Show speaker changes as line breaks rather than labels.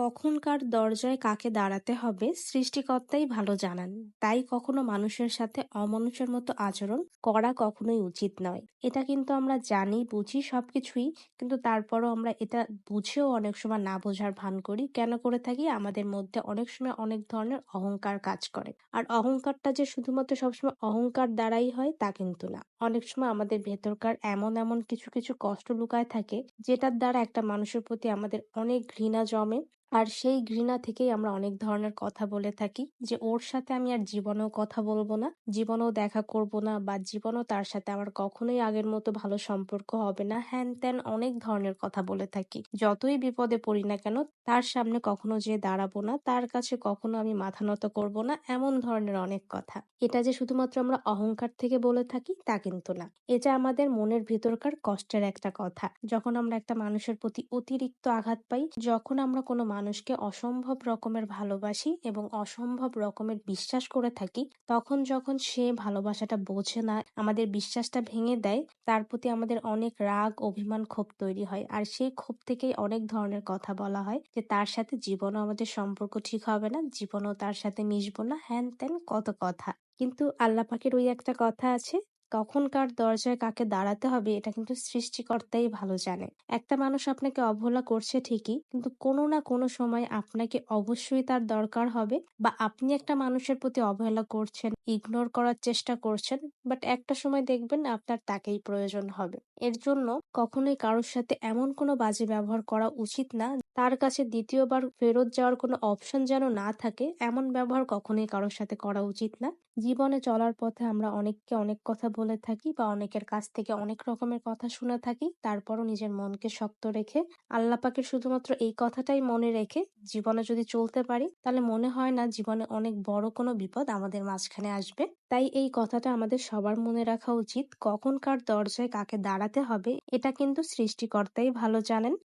কখন কার দরজায় কাকে দাঁড়াতে হবে সৃষ্টিকর্তাই ভালো জানান। তাই কখনো মানুষের সাথে অমানুষের মতো আচরণ করা কখনোই উচিত নয়। এটা কিন্তু আমরা জানি, বুঝি সবকিছুই, কিন্তু তারপরও আমরা এটা বুঝেও অনেক সময় না বোঝার ভান করি। কেন করে থাকি? আমাদের মধ্যে অনেক সময় অনেক ধরনের অহংকার কাজ করে। আর অহংকারটা যে শুধুমাত্র সবসময় অহংকার দ্বারাই হয়, তা কিন্তু না। অনেক সময় আমাদের ভেতরকার এমন এমন কিছু কিছু কষ্ট লুকায় থাকে, যেটার দ্বারা একটা মানুষের প্রতি আমাদের অনেক ঘৃণা জমে। আর সেই ঘৃণা থেকেই আমরা অনেক ধরনের কথা বলে থাকি যে, ওর সাথে আমি আর জীবনেও কথা বলব না, জীবনেও দেখা করব না বা জীবনেও তার সাথে আমার কখনোই আগের মতো ভালো সম্পর্ক হবে না। হ্যান ত্যান অনেক ধরনের কথা বলে থাকি। যতই বিপদে পড়ি না কেন, তার সামনে কখনো যে দাঁড়াবো না, তার কাছে কখনো আমি মাথা নত করব না, এমন ধরনের অনেক কথা। এটা যে শুধুমাত্র আমরা অহংকার থেকে বলে থাকি, তা কিন্তু না। এটা আমাদের মনের ভিতরকার কষ্টের একটা কথা। যখন আমরা একটা মানুষের প্রতি অতিরিক্ত আঘাত পাই, যখন আমরা কোনো মানুষকে অসম্ভব রকমের ভালোবাসি এবং অসম্ভব রকমের বিশ্বাস করে থাকি, তখন যখন সে ভালোবাসাটা বোঝে না, আমাদের বিশ্বাসটা ভেঙে দেয়, তার প্রতি আমাদের অনেক রাগ, অভিমান, ক্ষোভ তৈরি হয়। আর সেই ক্ষোভ থেকেই অনেক ধরনের কথা বলা হয় যে, তার সাথে জীবনও আমাদের সম্পর্ক ঠিক হবে না, জীবনও তার সাথে মিশবো না, হ্যান ত্যান কত কথা। কিন্তু আল্লাহ পাকের ওই একটা কথা আছে কখন কার দরজায় কাকে দাঁড়াতে হবে, এটা কিন্তু সৃষ্টিকর্তাই ভালো জানে। একটা মানুষ আপনাকে অবহেলা করছে ঠিকই, কিন্তু কোনো না কোনো সময় আপনাকে অবশ্যই তার দরকার হবে বা আপনি একটা মানুষের প্রতি অবহেলা করছেন ইগনোর করার চেষ্টা করছেন বাট একটা সময় দেখবেন আপনার তাকেই প্রয়োজন হবে। এর জন্য কখনোই কারোর সাথে এমন কোনো বাজে ব্যবহার করা উচিত না, তার কাছে দ্বিতীয়বার ফেরত যাওয়ার কোনো অপশন যেন না থাকে, এমন ব্যবহার কখনোই কারোর সাথে করা উচিত না। জীবনে চলার পথে আমরা অনেককে অনেক কথা বলে থাকি বা অনেকের কাছ থেকে অনেক রকমের কথা শুনে থাকি, তারপরও নিজের মনকে শক্ত রেখে আল্লাহ পাকের শুধুমাত্র এই কথাটাই মনে রেখে জীবনে যদি চলতে পারি, তাহলে মনে হয় না জীবনে অনেক বড় কোনো বিপদ আমাদের মাঝখানে আসবে। তাই এই কথাটা আমাদের সবার মনে রাখা উচিত। কখন কার দরজায় কাকে দাঁড়াতে হবে, এটা কিন্তু সৃষ্টিকর্তাই ভালো জানেন।